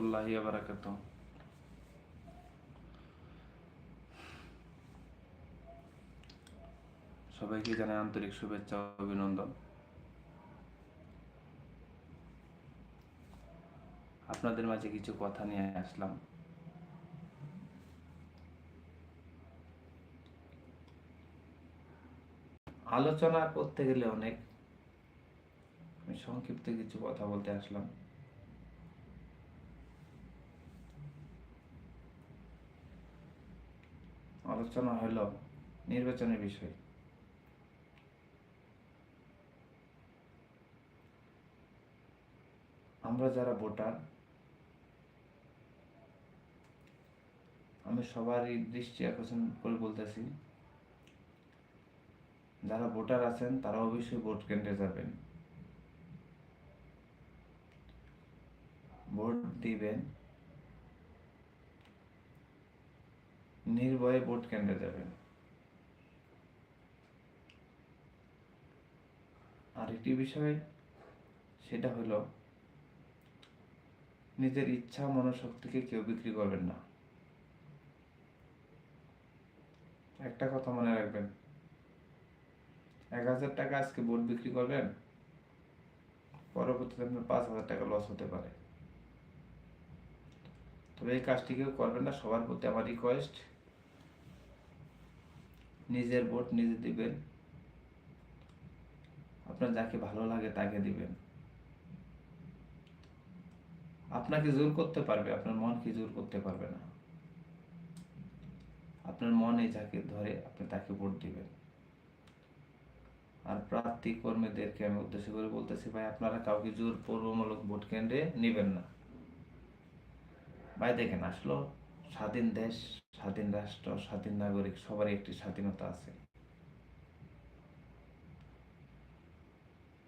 রহমতুল্লাহি বারাকাত সবাইকে জানাই আন্তরিক শুভেচ্ছা অভিনন্দন। আপনাদের মাঝে কিছু কথা নিয়ে আসলাম। আলোচনা করতে গেলে অনেক, আমি সংক্ষিপ্ত কিছু কথা বলতে আসলাম। আলোচনা হলো নির্বাচনের বিষয়। আমরা যারা ভোটার, আমি সবারই দৃষ্টি আকর্ষণ করে বলতেছি, যারা ভোটার আছেন তারা অবশ্যই ভোট কেন্দ্রে যাবেন। ভোট দিবেন নির্ভয়ে ভোট কেন্দ্রে যাবেন। আরেকটি বিষয়, সেটা হলো, নিজের ইচ্ছা, মনোশক্তিকে কেউ বিক্রি করবেন না। একটা কথা মনে রাখবেন, এক হাজার টাকা আজকে ভোট বিক্রি করবেন, পরবর্তীতে আপনার পাঁচ হাজার টাকা লস হতে পারে। তবে এই কাজটি কেউ করবেন না, সবার প্রতি আমার রিকোয়েস্ট নিজের ভোট নিজে দিবেন। আপনার যাকে ভালো লাগে তাকে দিবেন। আপনাকে জোর করতে পারবে, আপনার মন কি জোর করতে পারবে না। আপনার মনে যাকে ধরে, আপনি তাকে ভোট দিবেন। আর প্রার্থী কর্মীদেরকে আমি উদ্দেশ্য করে বলতেছি, ভাই, আপনারা কাউকে জোর পূর্বমূলক ভোট কেন্দ্রে নেবেন না। ভাই, দেখেন, আসলো স্বাধীন দেশ, স্বাধীন রাষ্ট্র, স্বাধীন নাগরিক, সবারই একটি স্বাধীনতা আছে।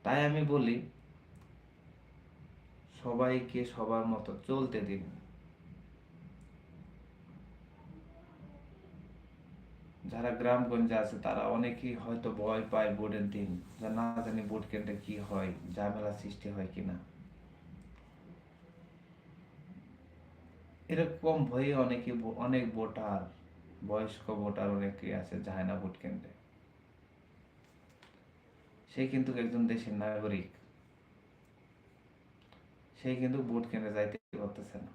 তাই আমি বলি, সবাইকে সবার মতো চলতে দিন। যারা গ্রামগঞ্জে আছে, তারা অনেকেই হয়তো ভয় পায় ভোটের দিন, যে না জানি ভোট কেন্দ্রে কি হয়, ঝামেলা সৃষ্টি হয় কিনা। এরকম ভয়ে অনেকে অনেক ভোটার, বয়স্ক ভোটার অনেকে আছে যায় না ভোট কেন্দ্রে। সে কিন্তু একজন দেশের নাগরিক। সে কিন্তু ভোট কেন্দ্রে যাইতে পারতেছে না।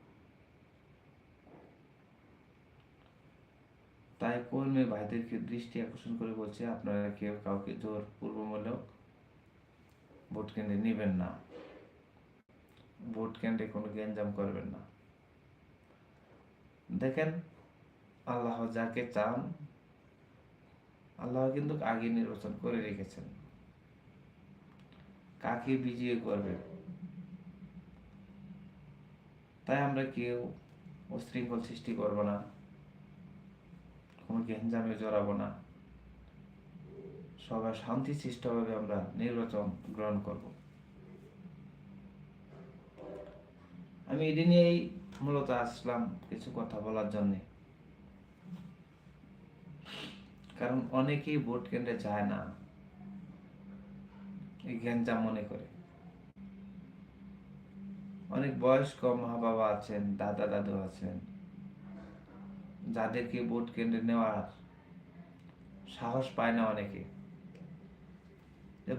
তাই কর্মী ভাইদেরকে দৃষ্টি আকর্ষণ করে বলছে, আপনারা কেউ কাউকে জোর পূর্বমূলক ভোট কেন্দ্রে নেবেন না। ভোট কেন্দ্রে কোনো গ্যাঞ্জাম করবেন না। দেখেন, আল্লাহ যাকে চান, আল্লাহ কিন্তু আগে নির্বাচন করে রেখেছেন। কাকে বিজয়ী করবে? তাই আমরা কেউ উশৃঙ্খল সৃষ্টি করব না, কোনো গ্যাঞ্জামে জড়াবো না। সবার শান্তি সৃষ্টভাবে আমরা নির্বাচন গ্রহণ করব। আমি এটি নিয়েই মূলত আসলাম কিছু কথা বলার জন্যে। কারণ অনেকেই ভোট কেন্দ্রে যায় না, এই গ্যাঞ্জাম মনে করে। অনেক বয়স্ক মা বাবা আছেন দাদা দাদু আছেন, যাদেরকে ভোট কেন্দ্রে নেওয়ার সাহস পায় না অনেকে।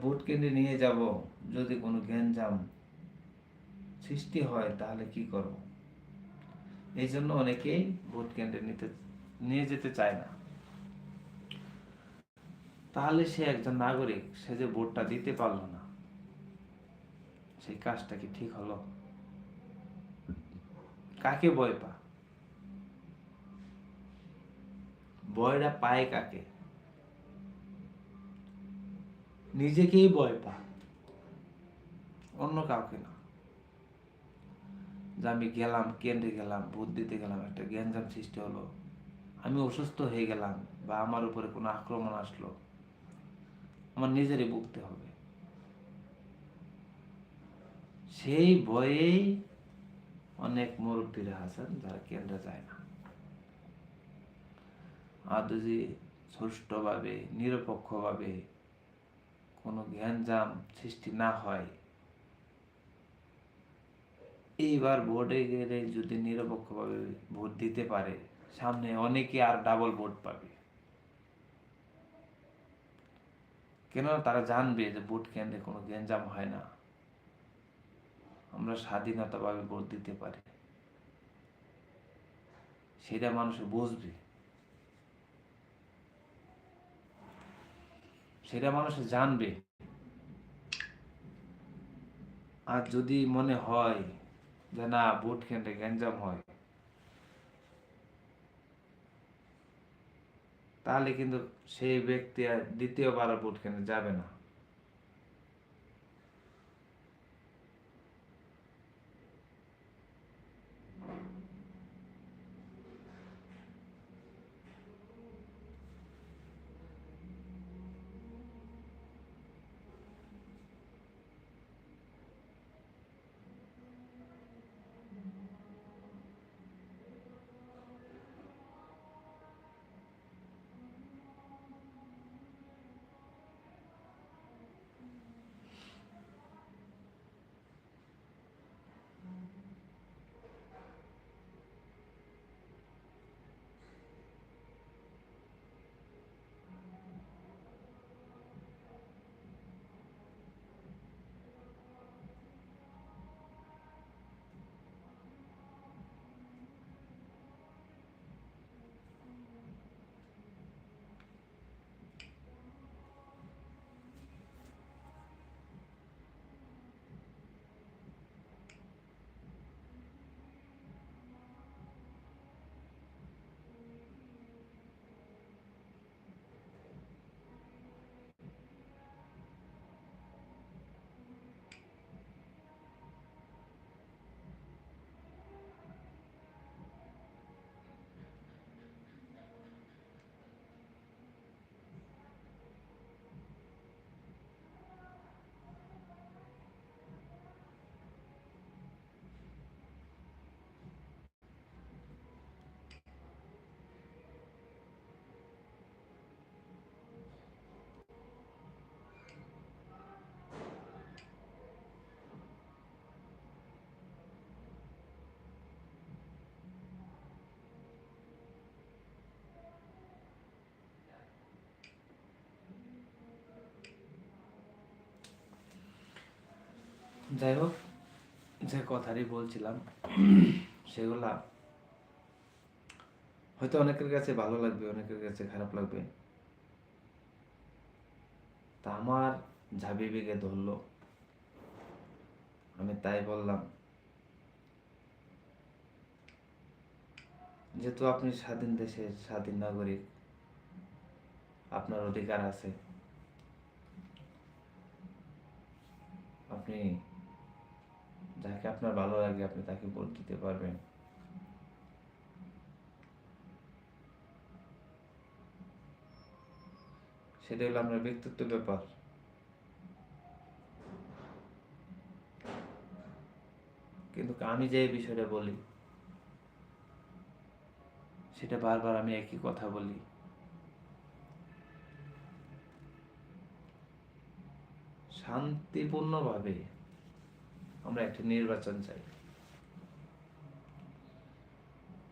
ভোট কেন্দ্রে নিয়ে যাব, যদি কোনো গ্যাঞ্জাম সৃষ্টি হয়, তাহলে কি করব? এই জন্য অনেকেই ভোট কেন্দ্রে নিতে, নিয়ে যেতে চায় না। তাহলে সে একজন নাগরিক, সে যে ভোটটা দিতে পারল না, সেই কাজটা কি ঠিক হলো? কাকে ভয় পা ভয়টা পায় কাকে? নিজেকেই ভয় পা অন্য কাউকে না। যে আমি গেলাম, কেন্দ্রে গেলাম, ভোট দিতে গেলাম, একটা গ্যাঞ্জাম সৃষ্টি হলো। আমি অসুস্থ হয়ে গেলাম বা আমার উপরে কোনো আক্রমণ আসলো, আমার নিজেরই ভুগতে হবে। সেই ভয়েই অনেক মুরব্বীরা আছেন যারা কেন্দ্রে যায় না। আর যদি সুষ্ঠুভাবে, নিরপেক্ষভাবে কোনো জ্ঞানজাম সৃষ্টি না হয় এইবার ভোটে গেলে যদি নিরপেক্ষভাবে ভোট দিতে পারে, সামনে অনেকে আর ডাবল ভোট পাবে। কেননা তারা জানবে যে ভোট কেন্দ্রে কোনো গ্যাঞ্জাম হয় না। আমরা স্বাধীনতাভাবে ভোট দিতে পারি। সেটা মানুষ বুঝবে। সেটা মানুষ জানবে। আর যদি মনে হয় যে না বুট কেন্দ্রে গ্যাঞ্জাম হয়। তাহলে কিন্তু সেই ব্যক্তি আর দ্বিতীয়বার বুট কেন্দ্রে যাবে না। যাই হোক যে কথাটি বলছিলাম, সেগুলা হয়তো অনেকের কাছে ভালো লাগবে, অনেকের কাছে খারাপ লাগবে। তা আমার যা বেগে ধরলো। আমি তাই বললাম, যেহেতু আপনি স্বাধীন দেশের স্বাধীন নাগরিক, আপনার অধিকার আছে। আপনি যাকে আপনার ভালো লাগে আপনি তাকে ভোট দিতে পারবেন। সেটা হলো আপনার ব্যক্তিত্ব ব্যাপার। কিন্তু আমি যে বিষয়টা বলি, সেটা বারবার আমি একই কথা বলি। শান্তিপূর্ণভাবে আমরা একটি নির্বাচন চাই।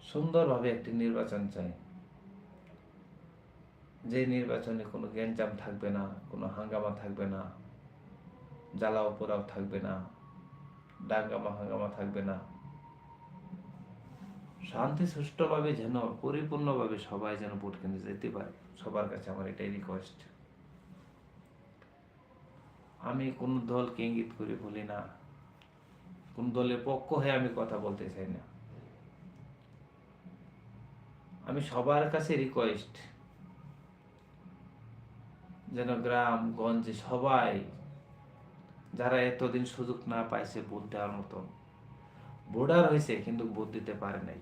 সুন্দরভাবে একটি নির্বাচন চাই। যে নির্বাচনে কোনো গ্যাঞ্জাম থাকবে না, কোনো হাঙ্গামা থাকবে না, জ্বালাও পোড়াও থাকবে না, ডাঙ্গামা হাঙ্গামা থাকবে না। শান্তি সুষ্ঠুভাবে যেন, পরিপূর্ণভাবে সবাই যেন ভোট কেন্দ্রে যেতে পারে, সবার কাছে আমার এটাই রিকোয়েস্ট আমি কোনো দলকে ইঙ্গিত করে বলি না কোন দলের পক্ষ হয়ে আমি কথা বলতে চাই না। আমি সবার কাছে রিকোয়েস্ট যেন গ্রাম, গঞ্জে সবাই যারা এতদিন সুযোগ না পাইছে ভোট দেওয়ার মতন, ভোটার হয়েছে কিন্তু ভোট দিতে পারে নাই।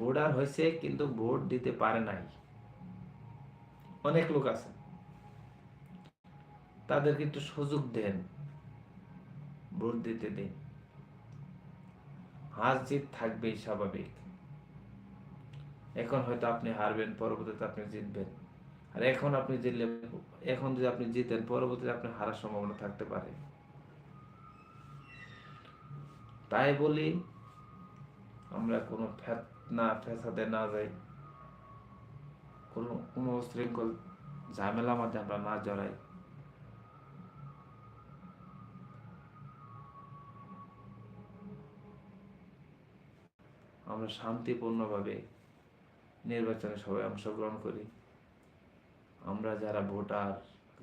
ভোটার হয়েছে কিন্তু ভোট দিতে পারে নাই। অনেক লোক আছে। তাদেরকে একটু সুযোগ দেন। ভোট দিতে দিন। হার জিত থাকবেই স্বাভাবিক। এখন হয়তো আপনি হারবেন, পরবর্তীতে আপনি জিতবেন। আর এখন আপনি জিতলে, এখন যদি আপনি জিতেন, পরবর্তীতে আপনি হারার সম্ভাবনা থাকতে পারে। তাই বলি, আমরা কোনো ফেতনা, ফেসাদে না যাই। কোনো কোনো শৃঙ্খল ঝামেলার মধ্যে আমরা না জড়াই। আমরা শান্তিপূর্ণভাবে নির্বাচনে সবাই অংশগ্রহণ করি। আমরা যারা ভোটার,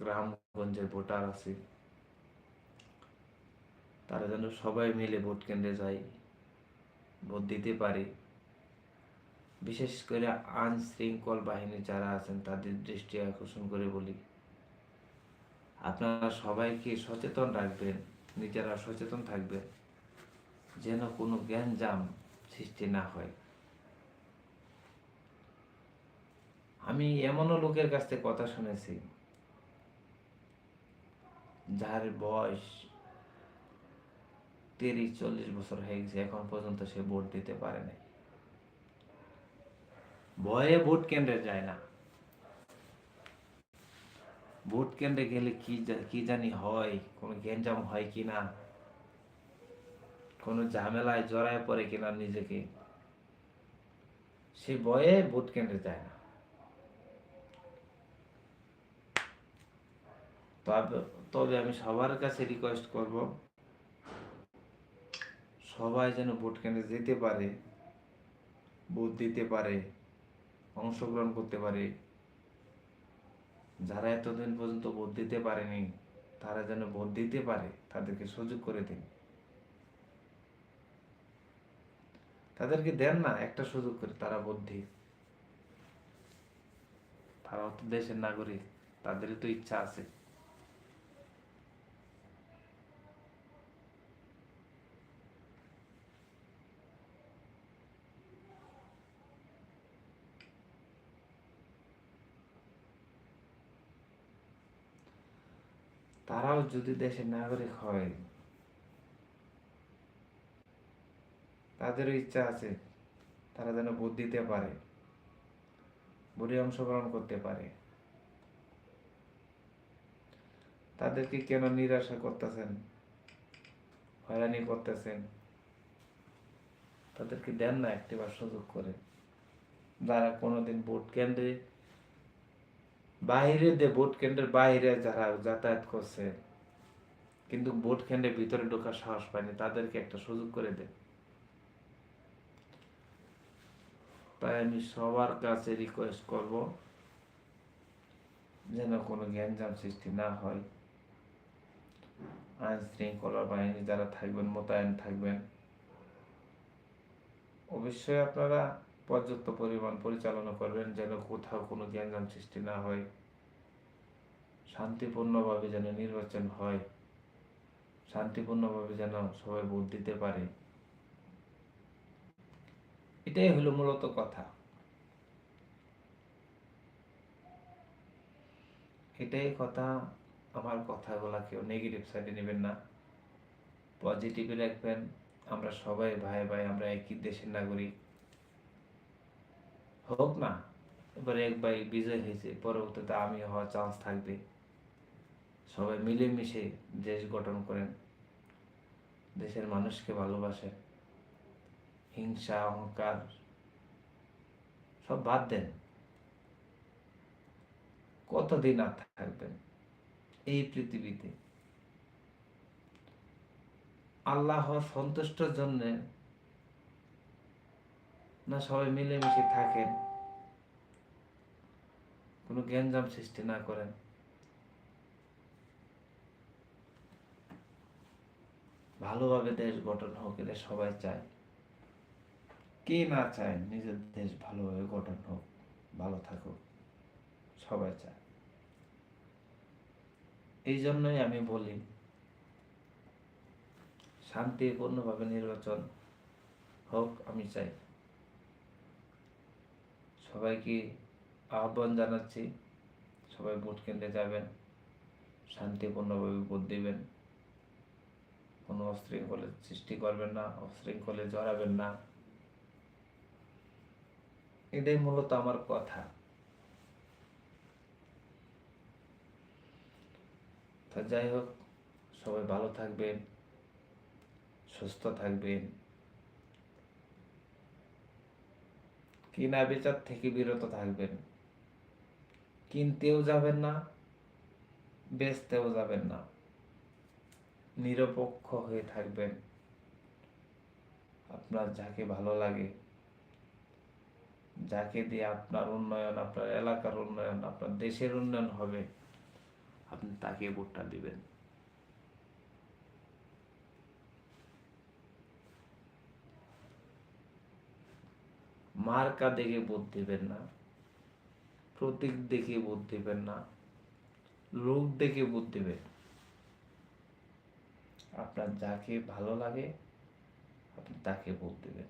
গ্রামগঞ্জের ভোটার আছি, তারা যেন সবাই মিলে ভোট কেন্দ্রে যাই, ভোট দিতে পারি। বিশেষ করে আইন শৃঙ্খল বাহিনী যারা আছেন, তাদের দৃষ্টি আকর্ষণ করে বলি। আপনারা সবাইকে সচেতন রাখবেন, নিজেরা সচেতন থাকবেন, যেন কোনো জ্ঞান জ্ঞানজাম সৃষ্টি না হয়। আমি এমনও লোকের কাছ থেকে কথা শুনেছি, যার বয়স তিরিশ, চল্লিশ বছর হয়ে গেছে, এখন পর্যন্ত সে ভোট দিতে পারে নাই। ভয়ে ভোট কেন্দ্রে যায় না। ভোট কেন্দ্রে গেলে কি কি জানি হয়, কোনো গ্যাঞ্জাম হয় কিনা কোনো ঝামেলায় জড়ায় পড়ে কিনা নিজেকে, সে ভয়ে ভোট কেন্দ্রে যায় না। তবে তবে আমি সবার কাছে রিকোয়েস্ট করব, সবাই যেন ভোট কেন্দ্রে যেতে পারে, ভোট দিতে পারে, অংশগ্রহণ করতে পারে। যারা এতদিন পর্যন্ত ভোট দিতে পারেনি, তারা যেন ভোট দিতে পারে, তাদেরকে সুযোগ করে দিন। তাদেরকে দেন না, একটা সুযোগ করে, তারা বুদ্ধি। তারাও তো দেশের নাগরিক, তাদেরই তো ইচ্ছা আছে। তারাও যদি দেশের নাগরিক হয় তাদেরও ইচ্ছা আছে, তারা যেন ভোট দিতে পারে, ভোটে অংশগ্রহণ করতে পারে। তাদেরকে কেন নিরাশা করতেছেন? হয়রানি করতেছেন? তাদেরকে দেন না একটিবার সুযোগ করে। যারা কোনোদিন ভোট কেন্দ্রে, বাইরে দে ভোট কেন্দ্রের বাইরে যারা যাতায়াত করছে, কিন্তু ভোট কেন্দ্রের ভিতরে ঢোকার সাহস পায়নি, তাদেরকে একটা সুযোগ করে দেন। তাই আমি সবার কাছে রিকোয়েস্ট করব যেন কোনো জ্ঞানজাম সৃষ্টি না হয়। আইন শৃঙ্খলা বাহিনী যারা থাকবেন, মোতায়েন থাকবেন, অবশ্যই আপনারা পর্যাপ্ত পরিমাণ পরিচালনা করবেন যেন কোথাও কোনো জ্ঞানজাম সৃষ্টি না হয়, শান্তিপূর্ণভাবে যেন নির্বাচন হয়, শান্তিপূর্ণভাবে যেন সবাই ভোট দিতে পারে। এটাই হলো মূলত কথা। এটাই কথা, আমার কথাগুলা কেউ নেগেটিভ সাইডে নেবেন না। পজিটিভে রাখবেন। আমরা সবাই ভাই ভাই, আমরা একই দেশের নাগরিক। হোক না, এবারে এক ভাই বিজয় হয়েছে, পরবর্তীতে আমি হওয়ার চান্স থাকবে। সবাই মিলেমিশে দেশ গঠন করেন। দেশের মানুষকে ভালোবাসেন। হিংসা, অহংকার, সব বাদ দেন। কতদিন আর থাকবেন এই পৃথিবীতে? আল্লাহ সন্তুষ্টর জন্য না সবাই মিলেমিশে থাকেন, কোনো জ্ঞানজাম সৃষ্টি না করেন। ভালোভাবে দেশ গঠন হোক, এটা সবাই চায়। কে না চায় নিজের দেশ ভালোভাবে গঠন হোক, ভালো থাকুক, সবাই চায়। এই জন্যই আমি বলি, শান্তিপূর্ণভাবে নির্বাচন হোক, আমি চাই। সবাইকে আহ্বান জানাচ্ছি, সবাই ভোট কেন্দ্রে যাবেন, শান্তিপূর্ণভাবে ভোট দিবেন। কোনো অশৃঙ্খলের সৃষ্টি করবেন না, অশৃঙ্খলে জড়াবেন না। এটাই মূলত আমার কথা। যাই হোক, সবাই ভালো থাকবেন, সুস্থ থাকবেন। কিনা বেচার থেকে বিরত থাকবেন। কিনতেও যাবেন না, বেচতেও যাবেন না। নিরপেক্ষ হয়ে থাকবেন। আপনার যাকে ভালো লাগে। যাকে দিয়ে আপনার উন্নয়ন, আপনার এলাকার উন্নয়ন, আপনার দেশের উন্নয়ন হবে, আপনি তাকে ভোটটা দিবেন। মার্কা দেখে ভোট দিবেন না, প্রতীক দেখে ভোট দিবেন না, লোক দেখে ভোট দিবেন। আপনার যাকে ভালো লাগে, আপনি তাকে ভোট দিবেন।